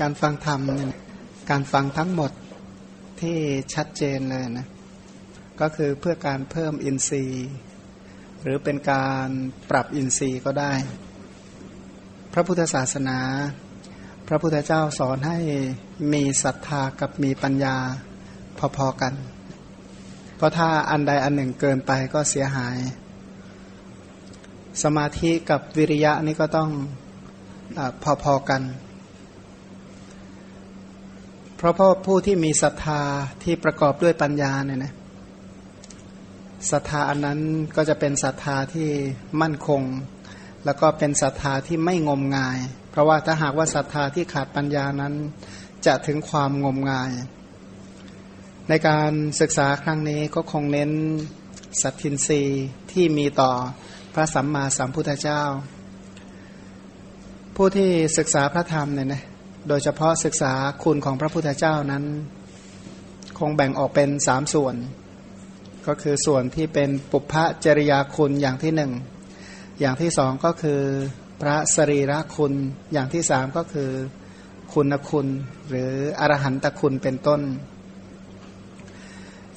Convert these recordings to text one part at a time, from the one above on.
การฟังธรรมเนี่ยการฟังทั้งหมดที่ชัดเจนเลยนะก็คือเพื่อการเพิ่มอินทรีย์ หรือเป็นการปรับอินทรีย์ก็ได้ พระพุทธศาสนา พระพุทธเจ้าสอนให้มีศรัทธากับมีปัญญาพอๆกัน เพราะถ้าอันใดอันหนึ่งเกินไปก็เสียหาย สมาธิกับวิริยะนี่ก็ต้องอพอๆกัน เพราะพ่อผู้ที่มีศรัทธาที่ประกอบด้วยปัญญาเนี่ยนะศรัทธาอันนั้นก็จะเป็นศรัทธาที่มั่นคง แล้วก็เป็นศรัทธาที่ไม่งมงาย เพราะว่าถ้าหากว่าศรัทธาที่ขาดปัญญานั้น จะถึงความงมงาย ในการศึกษาครั้งนี้ก็คงเน้นสัตทินรีที่มีต่อพระสัมมาสัมพุทธเจ้า ผู้ที่ศึกษาพระธรรมเนี่ยนะ โดยเฉพาะศึกษาคุณของพระพุทธเจ้านั้น คงแบ่งออกเป็นสามส่วน ก็คือส่วนที่เป็นปุพพจริยาคุณอย่างที่หนึ่งอย่างที่สองก็คือพระสรีระคุณอย่างที่สามก็คือคุณคุณ หรืออรหันตคุณเป็นต้น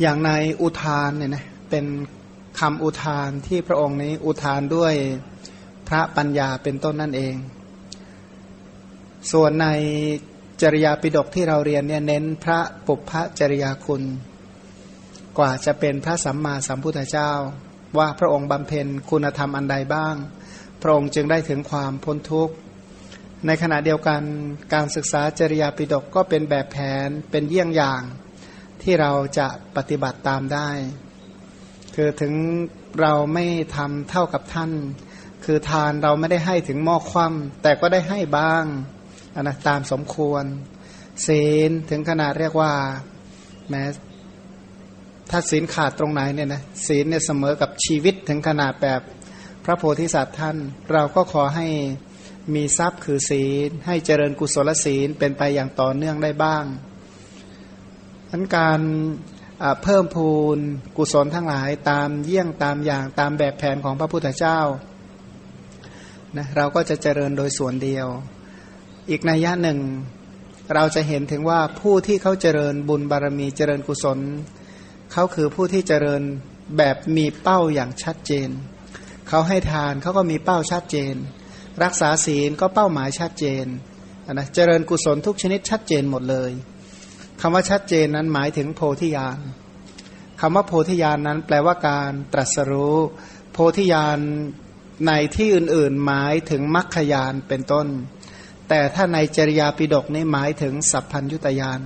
อย่างในอุทานเนี่ยนะเป็นคำอุทานที่พระองค์นี้อุทานด้วยพระปัญญาเป็นต้นนั่นเอง ส่วนในจริยาปิฎกที่เราเรียนเนี่ยเน้นพระปุพพจริยาคุณ กว่าจะเป็นพระสัมมาสัมพุทธเจ้า ว่าพระองค์บำเพ็ญคุณธรรมอันใดบ้าง พระองค์จึงได้ถึงความพ้นทุกข์ ในขณะเดียวกันการศึกษาจริยาปิฎกก็เป็นแบบแผนเป็นเยี่ยงอย่างที่เราจะปฏิบัติตามได้ คือถึงเราไม่ทำเท่ากับท่าน คือทานเราไม่ได้ให้ถึงหม้อคว่ำแต่ก็ได้ให้บ้าง นะตามสมควร ศีลถึงขนาดเรียกว่าแม้ถ้าศีลขาดตรงไหนเนี่ยนะศีลเนี่ยเสมอกับชีวิตถึงขนาดแบบพระโพธิสัตว์ท่าน เราก็ขอให้มีทรัพย์คือศีล ให้เจริญกุศลศีลเป็นไปอย่างต่อเนื่องได้บ้างทั้นการเพิ่มพูนกุศลทั้งหลายตามเยี่ยงตามอย่างตามแบบแผนของพระพุทธเจ้านะเราก็จะเจริญโดยส่วนเดียว อีกนัยยะหนึ่ง เราจะเห็นถึงว่าผู้ที่เขาเจริญบุญบารมีเจริญกุศล เขาคือผู้ที่เจริญแบบมีเป้าอย่างชัดเจน เขาให้ทานเขาก็มีเป้าชัดเจน รักษาศีลก็เป้าหมายชัดเจนนะเจริญกุศลทุกชนิดชัดเจนหมดเลยคำว่าชัดเจนนั้นหมายถึงโพธิญาณคำว่าโพธิญาณนนั้นแปลว่าการตรัสรู้ โพธิญาณในที่อื่น ๆ หมายถึงมรรคญาณเป็นต้น แต่ถ้าในจริยาปิฎกนี่หมายถึงสัพพัญยุตยาน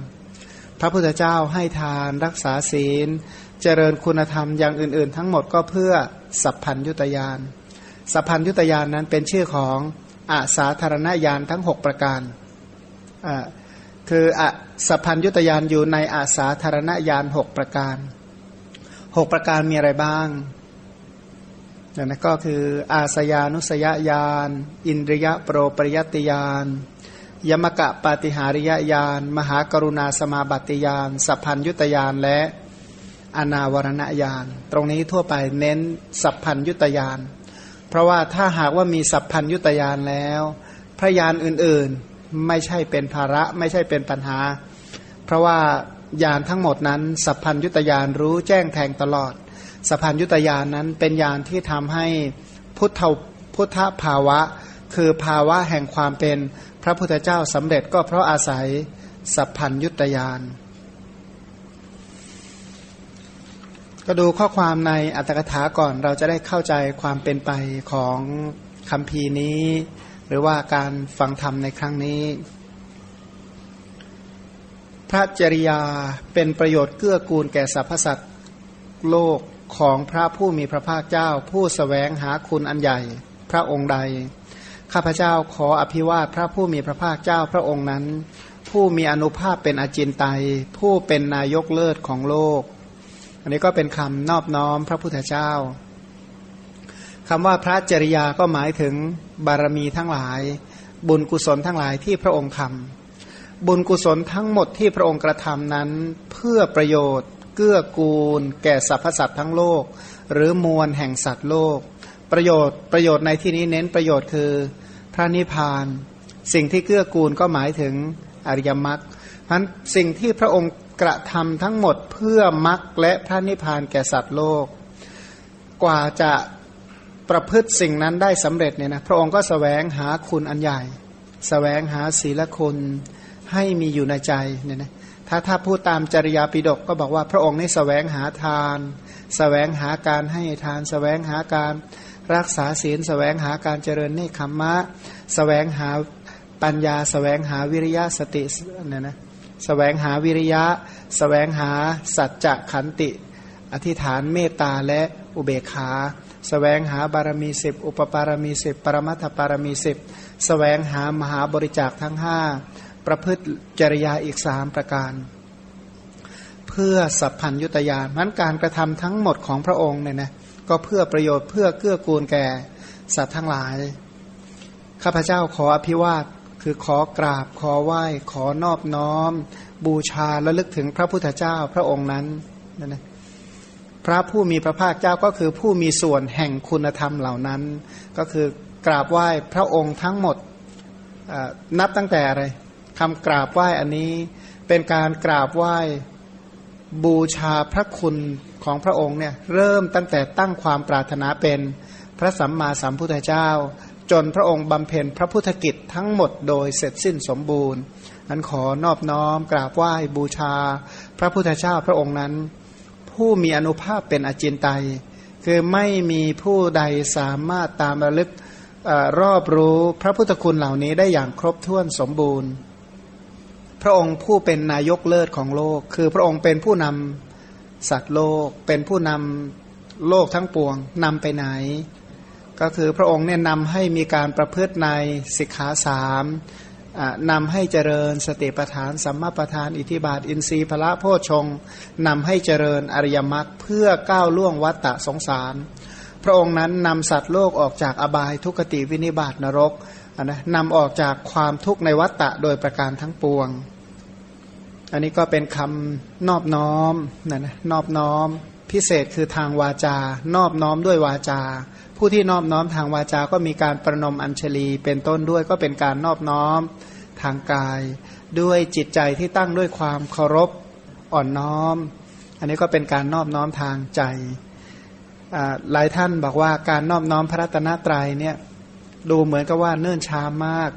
พระพุทธเจ้าให้ทานรักษาศีล เจริญคุณธรรมอย่างอื่น ๆ ทั้งหมดก็เพื่อสัพพัญยุตยาน สัพพัญยุตยานนั้นเป็นชื่อของอาสาธารณญาณทั้ง 6 ประการคืออสัพพัญยุตยานอยู่ในอาสาธารณญาณหกประการหกประการมีอะไรบ้าง นั่นก็คืออาสยานุสยญาณอินทริยะโปรปริยติญาณยมกะปาติหาริยญาณมหากรุณาสมาบัติญาณสัพพัญยุตยานและอนาวรณญาณตรงนี้ทั่วไปเน้นสัพพัญยุตยานเพราะว่าถ้าหากว่ามีสัพพัญยุตยานแล้ว พระยานอื่นๆไม่ใช่เป็นภาระไม่ใช่เป็นปัญหา เพราะว่ายานทั้งหมดนั้น สัพพัญยุตยานรู้แจ้งแทงตลอด สัพพัญยุตยานนั้นเป็นยานที่ทำให้พุทธพุทธภาวะ คือภาวะแห่งความเป็นพระพุทธเจ้าสำเร็จก็เพราะอาศัยสัพพัญยุตยาน ก็ดูข้อความในอัตถกถาก่อนเราจะได้เข้าใจความเป็นไปของคำพีนี้ หรือว่าการฟังธรรมในครั้งนี้ พระจริยาเป็นประโยชน์เกื้อกูลแก่สรรพสัตว์โลก ของพระผู้มีพระภาคเจ้า ผู้สแสวงหาคุณอันใหญ่ พระองค์ใด ข้าพเจ้าขออภิวาทพระผู้มีพระภาคเจ้าพระองค์นั้น ผู้มีอนุภาพเป็นอาจินไตยผู้เป็นนายกเลิศของโลก อันนี้ก็เป็นคำนอบน้อมพระพุทธเจ้าคำว่าพระจริยาก็หมายถึงบารมีทั้งหลาย บุญกุศลทั้งหลายที่พระองค์ทำบุญกุศลทั้งหมดที่พระองค์กระทำนั้น เพื่อประโยชน์ เกื้อกูล แก่สรรพสัตว์ทั้งโลก หรือมวลแห่งสัตว์โลก ประโยชน์ประโยชน์ในที่นี้เน้นประโยชน์คือพระนิพพาน สิ่งที่เกื้อกูลก็หมายถึงอริยมรรคเพราะสิ่งที่พระองค์กระทำทั้งหมดเพื่อมรรคและพระนิพพานแก่สัตว์โลก กว่าจะประพฤติสิ่งนั้นได้สำเร็จเนี่ยนะพระองค์ก็สแสวงหาคุณอันใหญ่สแสวงหาศีลคุณให้มีอยู่ในใจเนี่ยนะ ถ้าถ้าพูดตามจริยาปิฎกก็บอกว่าพระองค์นี่สแสวงหาทานสแสวงหาการให้ทานสแสวงหาการรักษาศีลสแสวงหาการเจริญเนคขมมะสแสวงหาปัญญาสแสวงหาวิริยะสติเนี่ยนะสแสวงหาวิริยะสแสวงหาสัจจะขันติ อธิษฐานเมตตาและอุเบกขาสแสวงหาบารมีสิบอุปปารมีสิบปรมัตถปารมีสิบสแสวงหามหาบริจาคทั้งห้า ประพฤติจริยาอีกสามประการ เพื่อสัพพัญยุตยานนั้นการกระทำทั้งหมดของพระองค์เนี่ยนะก็เพื่อประโยชน์เพื่อเกื้อกูลแก่สัตว์ทั้งหลาย ข้าพเจ้าขออภิวาทคือขอกราบขอไหว้ ขอนอบน้อม บูชาและลึกถึงพระพุทธเจ้าพระองค์นั้นนั่นนะพระผู้มีพระภาคเจ้าก็คือผู้มีส่วนแห่งคุณธรรมเหล่านั้น ก็คือกราบไหว้พระองค์ทั้งหมดนับตั้งแต่อะไร คำกราบไหว้อันนี้เป็นการกราบไหว้บูชาพระคุณของพระองค์เนี่ยเริ่มตั้งแต่ตั้งความปรารถนาเป็นพระสัมมาสัมพุทธเจ้า จนพระองค์บำเพ็ญพระพุทธกิจทั้งหมดโดยเสร็จสิ้นสมบูรณ์นั้นขอนอบน้อมกราบไหว้บูชา พระพุทธเจ้าพระองค์นั้น ผู้มีอนุภาพเป็นอจินไตยคือไม่มีผู้ใดสามารถตามระลึกอรอบรู้พระพุทธคุณเหล่านี้ได้อย่างครบถ้วนสมบูรณ์ ระองค์ผู้เป็นนายกเลิศของโลก คือพระองค์เป็นผู้นำสัตว์โลก เป็นผู้นำโลกทั้งปวงนำไปไหน ก็คือพระองค์เนี่ยนำให้มีการประพฤติในสิกขาสามนำให้เจริญสติปัฏฐาน สัมมาปัฏฐาน อิทิบาท อินทรีย์พละโพชงนำให้เจริญอริยมรรคเพื่อก้าวล่วงวัฏฏะสงสาร พระองค์นั้นนำสัตว์โลกออกจากอบายทุกติวินิบาตนรกนะนำออกจากความทุกข์ในวัฏฏะโดยประการทั้งปวง อันนี้ก็เป็นคำนอบน้อมนะนะนอบน้อม พิเศษคือทางวาจา นอบน้อมด้วยวาจา ผู้ที่นอบน้อมทางวาจาก็มีการประนมอัญชลีเป็นต้นด้วยก็เป็นการนอบน้อมทางกาย ด้วยจิตใจที่ตั้งด้วยความเคารพอ่อนน้อม อันนี้ก็เป็นการนอบน้อมทางใจหลายท่านบอกว่าการนอบน้อมพระรัตนตรัยเนี่ยดูเหมือนกับว่าเนิ่นช้ามาก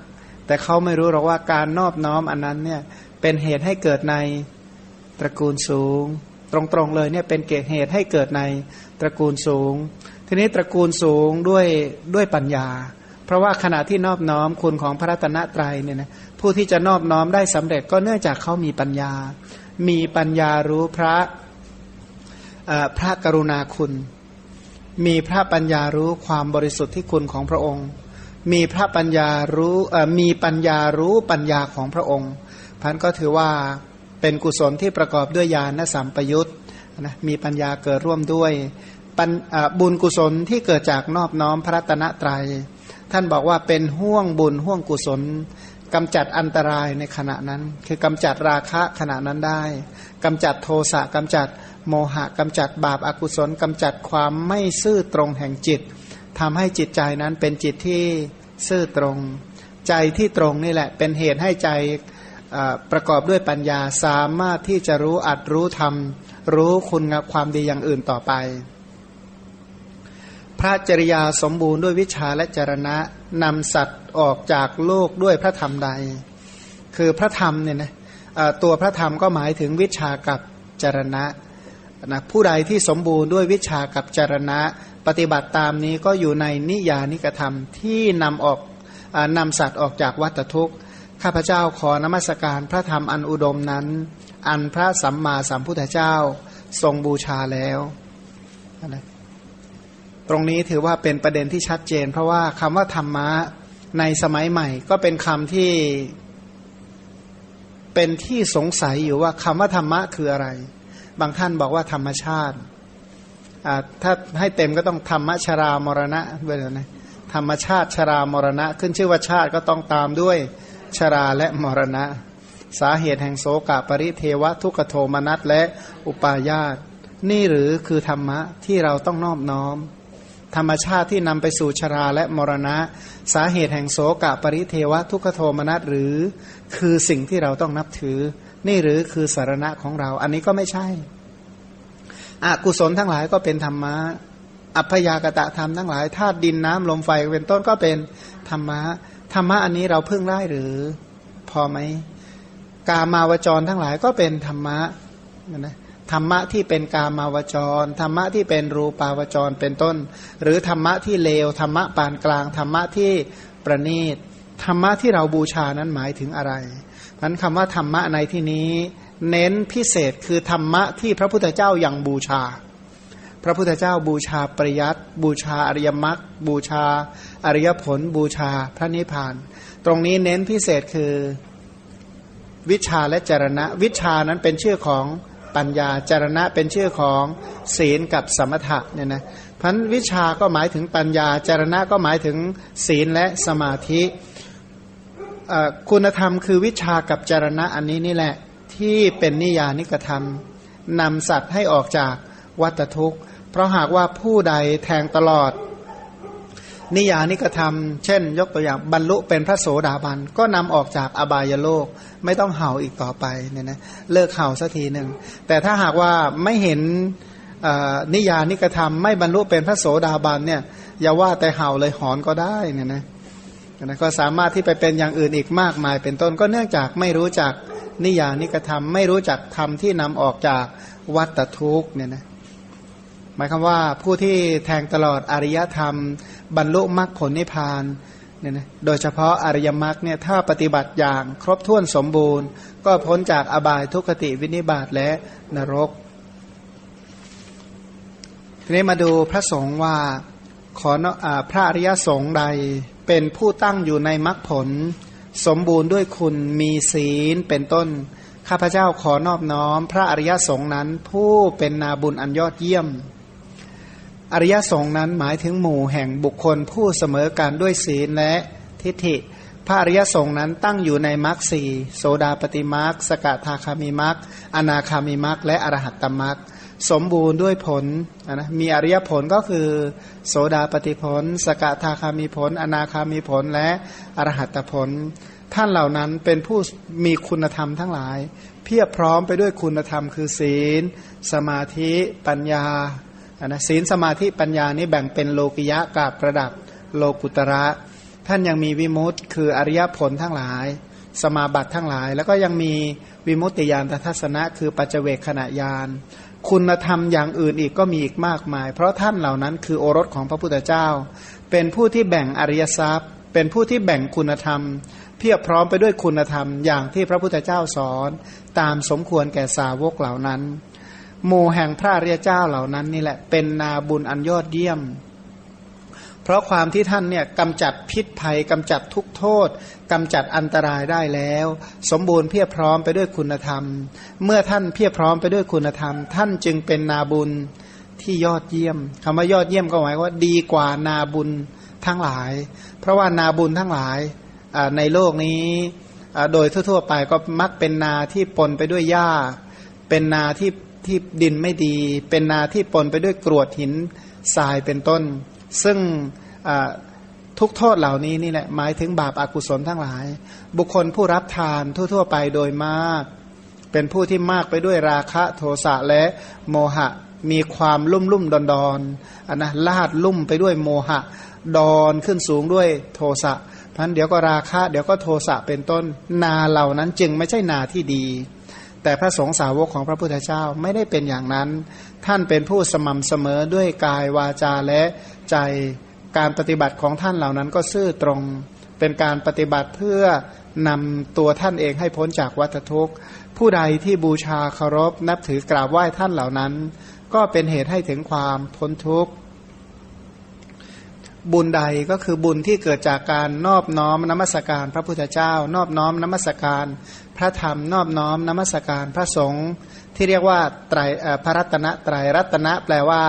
แต่เขาไม่รู้หรอกว่าการนอบน้อมอันนั้นเนี่ย เป็นเหตุให้เกิดในตระกูลสูง ตรงๆเลยเนี่ยเป็นเกเหตุให้เกิดในตระกูลสูง ทีนี้ตระกูลสูงด้วยด้วยปัญญา เพราะว่าขณะที่นอบน้อมคุณของพระรัตนตรัยเนี่ยนะผู้ที่จะนอบน้อมได้สำเร็จก็เนื่องจากเขามีปัญญา มีปัญญารู้พระพระกรุณาคุณ มีพระปัญญารู้ความบริสุทธิ์ที่คุณของพระองค์ มีพระปัญญารู้มีปัญญารู้ปัญญาของพระองค์ พันก็ถือว่าเป็นกุศลที่ประกอบด้วยญาณสัมปยุตนะมีปัญญาเกิดร่วมด้วยบุญกุศลที่เกิดจากนอบน้อมพระตนะตรัยท่านบอกว่าเป็นห่วงบุญห่วงกุศลกำจัดอันตรายในขณะนั้น คือกำจัดราคะขณะนั้นได้กำจัดโทสะกำจัดโมหะกำจัดบาปอากุศลกำจัดความไม่ซื่อตรงแห่งจิตทำให้จิตใจนั้นเป็นจิตที่ซื่อตรง ใจที่ตรงนี่แหละ เป็นเหตุให้ใจ ประกอบด้วยปัญญาสามารถที่จะรู้อัดรู้ทำรู้คุณความดีอย่างอื่นต่อไป พระจริยาสมบูรณ์ด้วยวิชาและจรณะนำสัตว์ออกจากโลกด้วยพระธรรมใด คือพระธรรมเนี่ยนะตัวพระธรรมก็หมายถึงวิชากับจรณะนะผู้ใดที่สมบูรณ์ด้วยวิชากับจรณะ ปฏิบัติตามนี้ก็อยู่ในนิยานิกธรรมที่นำออกนำสัตว์ออกจากวัฏทุกข์ ข้าพเจ้าขอนมัสการพระธรรมอันอุดมนั้น อันพระสัมมาสัมพุทธเจ้าทรงบูชาแล้วนะตรงนี้ถือว่าเป็นประเด็นที่ชัดเจน เพราะว่าคำว่าธรรมะในสมัยใหม่ ก็เป็นคำที่เป็นที่สงสัยอยู่ว่าคำว่าธรรมะคืออะไร บางท่านบอกว่าธรรมชาติ ถ้าให้เต็มก็ต้องธรรมชรามรณะด้วยนะธรรมชาติชรามรณะ ขึ้นชื่อว่าชาติก็ต้องตามด้วย ชราและมรณะ สาเหตุแห่งโสกปริเทวทุกโทมนัสและอุปาญาตนี่หรือคือธรรมะที่เราต้องนอบน้อม ธรรมชาติที่นำไปสู่ชราและมรณะ สาเหตุแห่งโสกะปริเทวะทุกขโทมนัสหรือ คือสิ่งที่เราต้องนับถือ นี่หรือคือสารณะของเรา อันนี้ก็ไม่ใช่อกุศลทั้งหลายก็เป็นธรรมะอัพยากตะธรรมทั้งหลายธาตุดินน้ำลมไฟเป็นต้นก็เป็นธรรมะ ธรรมะอันนี้เราพึ่งได้หรือ พอไหมกามาวจรทั้งหลายก็เป็นธรรมะนะธรรมะที่เป็นกามาวจร ธรรมะที่เป็นรูปาวจรเป็นต้น หรือธรรมะที่เลวธรรมะปานกลางธรรมะที่ประณีตธรรมะที่เราบูชานั้นหมายถึงอะไรนั้นคำว่าธรรมะในที่นี้ เน้นพิเศษคือธรรมะที่พระพุทธเจ้ายัางบูชา ระพุทธเจ้าบูชาปริยัติบูชาอริยมรรคบูชาอริยผล บูชาพระนิพพาน ตรงนี้เน้นพิเศษคือวิชาและจรณะ วิชานั้นเป็นชื่อของปัญญาจารณะเป็นชื่อของศีลกับสมถะเนี่ยนะพันวิชาก็หมายถึงปัญญาจารณะก็หมายถึงศีลและสมาธิคุณธรรมคือวิชากับจารณะอันนี้นี่แหละที่เป็นนิยานิกธรรมนำสัตว์ให้ออกจากวัตทุกข์ เพราะหากว่าผู้ใดแทงตลอด นิยานิกธรรม เช่น ยกตัวอย่างบรรลุเป็นพระโสดาบัน ก็นำออกจากอบายโลก ไม่ต้องเห่าอีกต่อไปเนี่ยนะเลิกเห่าสักทีหนึ่ง แต่ถ้าหากว่าไม่เห็นนิยานิกธรรม ไม่บรรลุเป็นพระโสดาบันเนี่ยอย่าว่าแต่เห่าเลยหอนก็ได้เนี่ยนะนะก็สามารถที่ไปเป็นอย่างอื่นอีกมากมาย เป็นต้นก็เนื่องจากไม่รู้จักนิยานิกธรรม ไม่รู้จักธรรมที่นำออกจากวัตทุกเนี่ยนะ หมายความว่าผู้ที่แทงตลอดอริยธรรม บรรลุมรรคผลนิพพานเนี่ยนะโดยเฉพาะอริยมรรคเนี่ยถ้าปฏิบัติอย่างครบถ้วนสมบูรณ์ ก็พ้นจากอบายทุกขติวินิบาตและนรก ทีนี้มาดูพระสงฆ์ว่าขออพระอริยสงฆ์ใดเป็นผู้ตั้งอยู่ในมรรคผล สมบูรณ์ด้วยคุณมีศีลเป็นต้น ข้าพเจ้าขอนอบน้อม พระอริยสงฆ์นั้นผู้เป็นนาบุญอันยอดเยี่ยม อริยสงฆ์นั้นหมายถึงหมู่แห่งบุคคลผู้เสมอการด้วยศีลและทิฏฐิพระอริยสงฆ์นั้นตั้งอยู่ในมรรคสี่โสดาปฏิมรรคสกทาคามิมรรคอนาคามิมรรคและอรหัตตมรรคสมบูรณ์ด้วยผลนะมีอริยผลก็คือ โสดาปฏิผล สกทาคามีผล อนาคามีผลและอรหัตผล ท่านเหล่านั้นเป็นผู้มีคุณธรรมทั้งหลาย เพียบพร้อมไปด้วยคุณธรรมคือศีล สมาธิ ปัญญา นะศีลสมาธิปัญญานี้แบ่งเป็นโลกิยะกับระดับโลกุตระ ท่านยังมีวิมุตต์คืออริยผลทั้งหลาย สมาบัติทั้งหลาย แล้วก็ยังมีวิมุตติยานทัศนะคือปัจเจเวกขณะยานคุณธรรมอย่างอื่นอีกก็มีอีกมากมาย เพราะท่านเหล่านั้นคือโอรสของพระพุทธเจ้า เป็นผู้ที่แบ่งอริยทรัพย์ เป็นผู้ที่แบ่งคุณธรรม เพียบพร้อมไปด้วยคุณธรรมอย่างที่พระพุทธเจ้าสอน ตามสมควรแก่สาวกเหล่านั้น หมู่แห่งพระอริยเจ้าเหล่านั้นนี่แหละเป็นนาบุญอันยอดเยี่ยม เพราะความที่ท่านเนี่ยกำจัดพิษภัยกำจัดทุกโทษกำจัดอันตรายได้แล้ว สมบูรณ์เพียบพร้อมไปด้วยคุณธรรม เมื่อท่านเพียบพร้อมไปด้วยคุณธรรม ท่านจึงเป็นนาบุญที่ยอดเยี่ยมคำว่ายอดเยี่ยมก็หมายว่าดีกว่านาบุญทั้งหลาย เพราะว่านาบุญทั้งหลายในโลกนี้โดยทั่วๆไปก็มักเป็นนาที่ปนไปด้วยหญ้า เป็นนาที่ ที่ดินไม่ดี เป็นนาที่ปนไปด้วยกรวดหินทรายเป็นต้น ซึ่งทุกโทษเหล่านี้นี่แหละหมายถึงบาปอากุศลทั้งหลาย บุคคลผู้รับทานทั่ว ๆ ไปโดยมาก เป็นผู้ที่มากไปด้วยราคะโทสะและโมหะ มีความลุ่มลุ่มดอนดอนอันนะลาดลุ่มไปด้วยโมหะ ดอนขึ้นสูงด้วยโทสะพันเดี๋ยวก็ราคะ เดี๋ยวก็โทสะเป็นต้นนาเหล่านั้นจึงไม่ใช่นาที่ดี แต่พระสงฆ์สาวกของพระพุทธเจ้าไม่ได้เป็นอย่างนั้น ท่านเป็นผู้สม่ำเสมอด้วยกายวาจาและใจการปฏิบัติของท่านเหล่านั้นก็ซื่อตรง เป็นการปฏิบัติเพื่อนำตัวท่านเองให้พ้นจากวัฏทุกข์ ผู้ใดที่บูชาเคารพนับถือกราบไหว้ท่านเหล่านั้น ก็เป็นเหตุให้ถึงความพ้นทุกข์ บุญใดก็คือบุญที่เกิดจากการนอบน้อมนมัสการ พระพุทธเจ้า นอบน้อมนมัสการ พระธรรมนอบน้อมนมัสการพระสงฆ์ที่เรียกว่าไตรพระรัตนะไตรรัตนะแปลว่า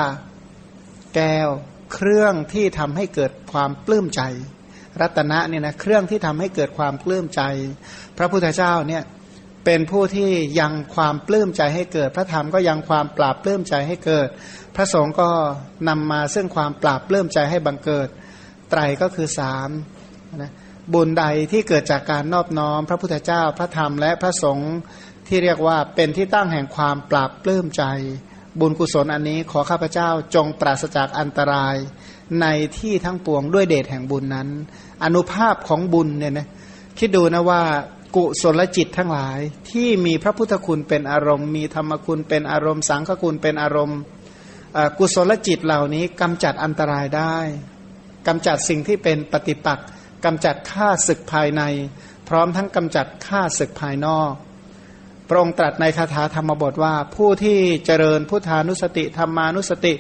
แก้วเครื่องที่ทำให้เกิดความปลื้มใจ รัตนะเนี่ยนะเครื่องที่ทำให้เกิดความปลื้มใจ พระพุทธเจ้าเนี่ย เป็นผู้ที่ยังความปลื้มใจให้เกิด พระธรรมก็ยังความปราบปลื้มใจให้เกิด พระสงฆ์ก็นำมาซึ่งความปราบปลื้มใจให้บังเกิด ไตรก็คือสามนะบุญใดที่เกิดจากการนอบน้อม พระพุทธเจ้าพระธรรมและพระสงฆ์ที่เรียกว่าเป็นที่ตั้งแห่งความปราบปลื้มใจ บุญกุศลอันนี้ขอข้าพเจ้าจงปราศจากอันตราย ในที่ทั้งปวงด้วยเดชแห่งบุญนั้น อนุภาพของบุญเนี่ยนะคิดดูนะว่า กุศลจิตทั้งหลายที่มีพระพุทธคุณเป็นอารมณ์ มีธรรมคุณเป็นอารมณ์ สังฆคุณเป็นอารมณ์กุศลจิตเหล่านี้กำจัดอันตรายได้กำจัดสิ่งที่เป็นปฏิปักษ์กำจัดข้าศึกภายใน พร้อมทั้งกำจัดข้าศึกภายนอก พระองค์ตรัสในคาถาธรรมบทว่า ผู้ที่เจริญพุทธานุสติธรรมานุสติ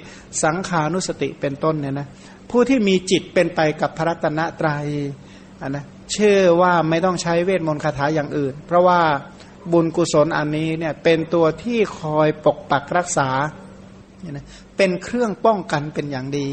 สังขานุสติเป็นต้นเนี่ยนะผู้ที่มีจิตเป็นไปกับพระรัตนตรยัยนะ เชื่อว่าไม่ต้องใช้เวทมนต์คาถาอย่างอื่น เพราะว่าบุญกุศลอันนี้เนี่ยเป็นตัวที่คอยปกปักรักษาเนี่ยนะเป็นเครื่องป้องกันเป็นอย่างดี